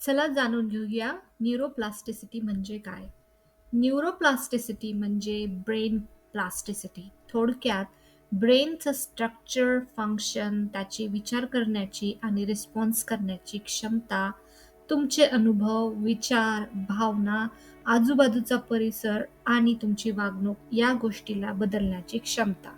चला जाणून घेऊया न्यूरोप्लास्टिसिटी म्हणजे काय? न्यूरोप्लास्टिसिटी म्हणजे ब्रेन प्लास्टिसिटी. थोडक्यात ब्रेनचं स्ट्रक्चर, फंक्शन, त्याची विचार करण्याची आणि रिस्पॉन्स करण्याची क्षमता, तुमचे अनुभव, विचार, भावना, आजूबाजूचा परिसर आणि तुमची वागणूक या गोष्टीला बदलण्याची क्षमता.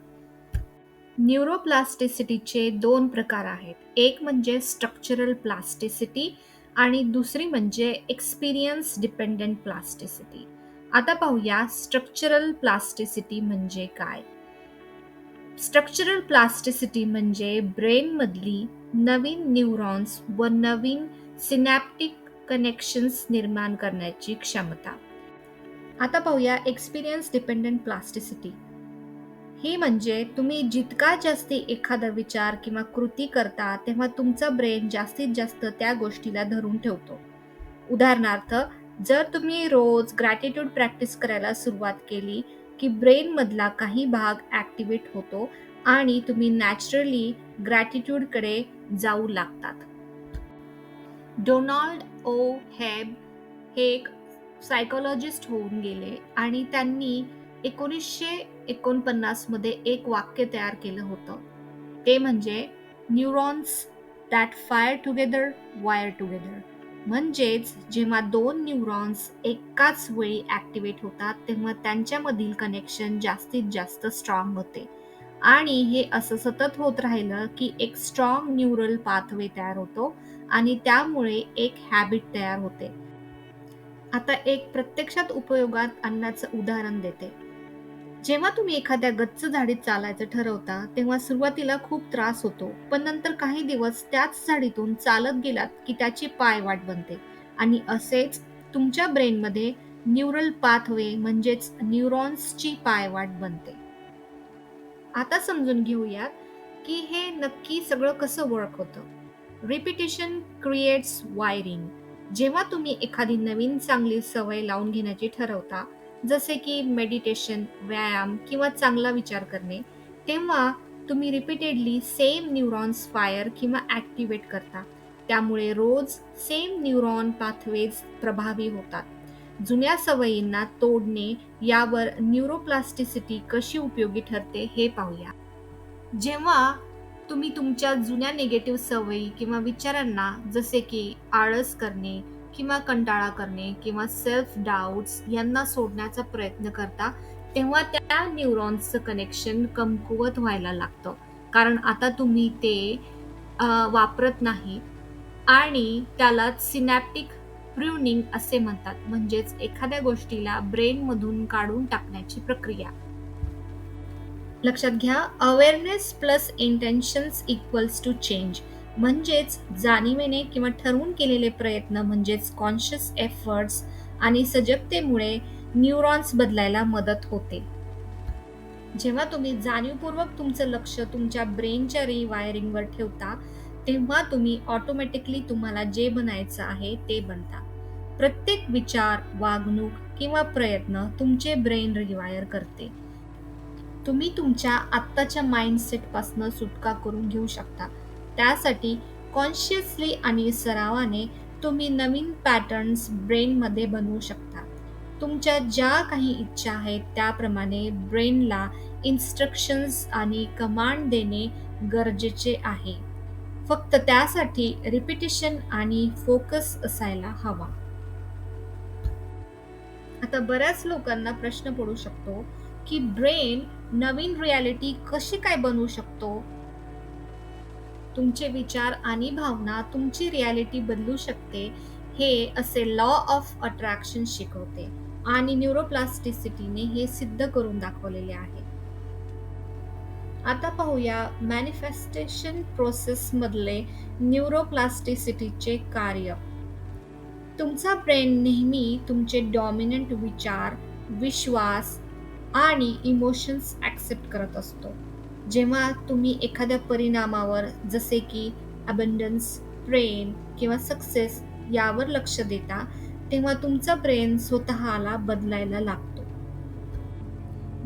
न्यूरोप्लास्टिसिटीचे दोन प्रकार आहेत. एक म्हणजे स्ट्रक्चरल प्लास्टिसिटी आणि दुसरी म्हणजे एक्सपिरियन्स डिपेंडंट प्लास्टिसिटी. आता पाहूया स्ट्रक्चरल प्लास्टिसिटी म्हणजे काय? स्ट्रक्चरल प्लास्टिसिटी म्हणजे ब्रेनमधली नवीन न्यूरॉन्स व नवीन सिनॅप्टिक कनेक्शन्स निर्माण करण्याची क्षमता. आता पाहूया एक्सपिरियन्स डिपेंडंट प्लास्टिसिटी. ही म्हणजे तुम्ही जितका जास्ती एखादा विचार किंवा कृती करता तेव्हा तुमचा ब्रेन जास्तीत जास्त त्या गोष्टीला धरून ठेवतो. उदाहरणार्थ, जर तुम्ही रोज ग्रॅटिट्यूड प्रॅक्टिस करायला सुरुवात केली, की ब्रेनमधला काही भाग ॲक्टिव्हेट होतो आणि तुम्ही नॅचरली ग्रॅटिट्यूडकडे जाऊ लागतात. Donald O. हेब हे एक सायकोलॉजिस्ट होऊन गेले आणि त्यांनी एकोणीसशे एकोणपन्नासमध्ये एक वाक्य तयार केलं होतं. ते म्हणजे neurons that fire together wire together. म्हणजेच जेव्हा दोन न्यूरॉन्स एकाच वेळी ॲक्टिवेट होतात, तेव्हा त्यांच्यामधील कनेक्शन जास्तीत जास्त स्ट्रॉंग होते आणि हे असं सतत होत राहिलं, की एक स्ट्रॉंग न्यूरल पाथवे तयार होतो आणि त्यामुळे एक हॅबिट तयार होते. आता एक प्रत्यक्षात उपयोगात आणण्याचं उदाहरण देते. जेव्हा तुम्ही एखाद्या गच्च झाडीत चालायचं ठरवता, तेव्हा सुरुवातीला खूप त्रास होतो, पण नंतर काही दिवस त्याच झाडीतून चालत गेलात, की त्याची पायवाट बनते आणि असेच तुमच्या ब्रेनमध्ये न्यूरल पाथवे म्हणजेच न्यूरॉन्सची पायवाट बनते. आता समजून घेऊयात, की हे नक्की सगळं कसं वर्क होतं. Repetition creates wiring. जेव्हा तुम्ही एखादी नवीन चांगली सवय लावून घेण्याची ठरवता, जसे की मेडिटेशन, व्यायाम किंवा चांगला विचार करणे, तेव्हा तुम्ही रिपीटेडली सेम न्यूरॉन्स फायर किंवा ॲक्टिवेट करता. त्यामुळे रोज सेम न्यूरॉन पाथवेज प्रभावी होतात. जुन्या सवयींना तोडणे यावर न्यूरोप्लास्टिसिटी कशी उपयोगी ठरते हे पाहूया. जेव्हा तुम्ही तुमच्या जुन्या निगेटिव्ह सवयी किंवा विचारांना जसे की आळस करणे किंवा कंटाळा करणे किंवा सेल्फ डाऊट्स यांना सोडण्याचा प्रयत्न करता, तेव्हा त्या न्यूरॉन्सचं कनेक्शन कमकुवत व्हायला लागतं. कारण आता तुम्ही ते वापरत नाही आणि त्याला सिनॅप्टिक प्रूनिंग असे म्हणतात. म्हणजेच एखाद्या गोष्टीला ब्रेनमधून काढून टाकण्याची प्रक्रिया. लक्षात घ्या, awareness plus intentions equals to change. म्हणजेच जाणीवेने किंवा ठरवून केलेले प्रयत्न म्हणजेच कॉन्शियस एफर्ट्स आणि सजगतेमुळे न्यूरॉन्स बदलायला मदत होते. जेव्हा तुम्ही जाणीवपूर्वक तुमचं लक्ष तुमच्या ब्रेनच्या रिवायरिंगवर ठेवता, तेव्हा तुम्ही ऑटोमॅटिकली तुम्हाला जे बनायचं आहे ते बनता. प्रत्येक विचार, वागणूक किंवा प्रयत्न तुमचे ब्रेन रिवायर करते. तुम्ही तुमच्या आत्ताच्या माइंडसेटपासून सुटका करून घेऊ शकता. त्यासाठी कॉन्शियसली आणि सरावाने तुम्ही नवीन पॅटर्न्स ब्रेनमध्ये बनवू शकता. तुमच्या ज्या काही इच्छा आहेत त्याप्रमाणे ब्रेनला इन्स्ट्रक्शन्स आणि कमांड देणे गरजेचे आहे. फक्त त्यासाठी रिपिटेशन आणि फोकस असायला हवा. आता बऱ्याच लोकांना प्रश्न पडू शकतो, की ब्रेन नवीन रिॲलिटी कशी काय बनवू शकतो? तुमचे विचार आणि भावना तुमची रियालिटी बदलू शकते, हे असे लॉ ऑफ अट्रॅक्शन शिकवते आणि न्यूरोप्लास्टिसिटीने हे सिद्ध करून दाखवलेले आहे. आता पाहूया मॅनिफेस्टेशन प्रोसेसमधले न्यूरोप्लास्टिसिटीचे कार्य. तुमचा ब्रेन नेहमी तुमचे डॉमिनंट विचार, विश्वास आणि इमोशन्स ॲक्सेप्ट करत असतो. जेव्हा तुम्ही एखाद्या परिणामावर जसे की अबंडन्स, प्रेम किंवा सक्सेस यावर लक्ष देता, तेव्हा तुमचा ब्रेन स्वतःला बदलायला लागतो.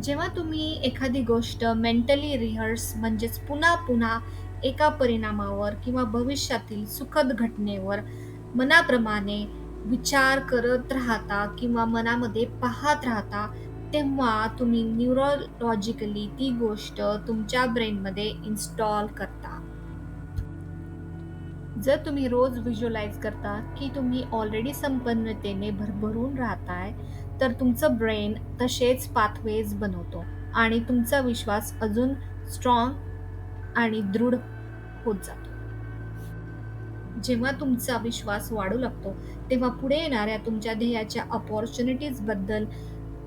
जेव्हा तुम्ही एखादी गोष्ट मेंटली रिहर्स म्हणजेच पुन्हा पुन्हा एका परिणामावर किंवा भविष्यातील सुखद घटनेवर मनाप्रमाणे विचार करत राहता किंवा मनामध्ये पाहत राहता, तेव्हा तुम्ही न्यूरोलॉजिकली ती गोष्ट तुमच्या ब्रेनमध्ये इन्स्टॉल करता. जर तुम्ही रोज व्हिज्युअलाइज करता, की तुम्ही ऑलरेडी संपन्नतेने भरभरून राहताय, तर तुमचं ब्रेन तसेच पाथवेज बनवतो आणि तुमचा विश्वास अजून स्ट्राँग आणि दृढ होत जातो. जेव्हा तुमचा विश्वास वाढू लागतो, तेव्हा पुढे येणाऱ्या तुमच्या ध्येयाच्या अपॉर्च्युनिटीजबद्दल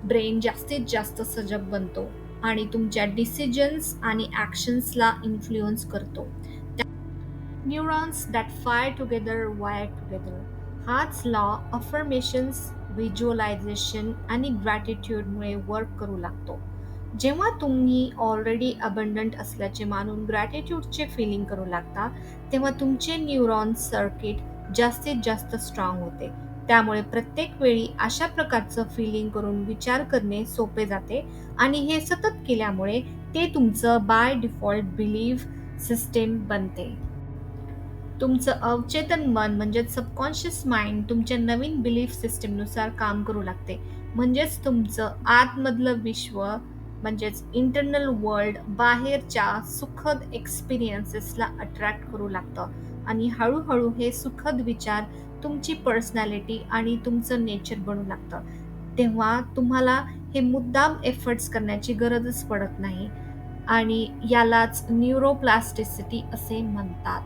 ब्रेन जास्तीत जास्त सजग बनतो आणि तुमच्या डिसिजन्स आणि ॲक्शन्सला इन्फ्लुअन्स करतो. त्या neurons that fire together wire together हाच लॉ अफर्मेशन्स, व्हिज्युअलायझेशन आणि ग्रॅटिट्यूडमुळे वर्क करू लागतो. जेव्हा तुम्ही ऑलरेडी अबंडंट असल्याचे मानून ग्रॅटिट्यूडचे फीलिंग करू लागता, तेव्हा तुमचे न्यूरॉन सर्किट जास्तीत जास्त स्ट्राँग होते. त्यामुळे प्रत्येक वेळी अशा प्रकारचं फीलिंग करून विचार करणे सोपे जाते आणि हे सतत केल्यामुळे ते तुमचं बाय डिफॉल्ट बिलीफ सिस्टीम बनते. तुमचं अवचेतन मन म्हणजेच सबकॉन्शियस माइंड तुमच्या नवीन बिलीफ सिस्टीमनुसार काम करू लागते. म्हणजेच तुमचं आतमधलं विश्व म्हणजेच इंटरनल वर्ल्ड बाहेरच्या सुखद एक्सपिरियन्सेसला अट्रॅक्ट करू लागतं आणि हळूहळू हे सुखद विचार तुमची पर्सनॅलिटी आणि तुमचं नेचर बनू लागतं. तेव्हा तुम्हाला हे मुद्दाम एफर्ट्स करण्याची गरजच पडत नाही आणि यालाच न्यूरोप्लास्टिसिटी असे म्हणतात.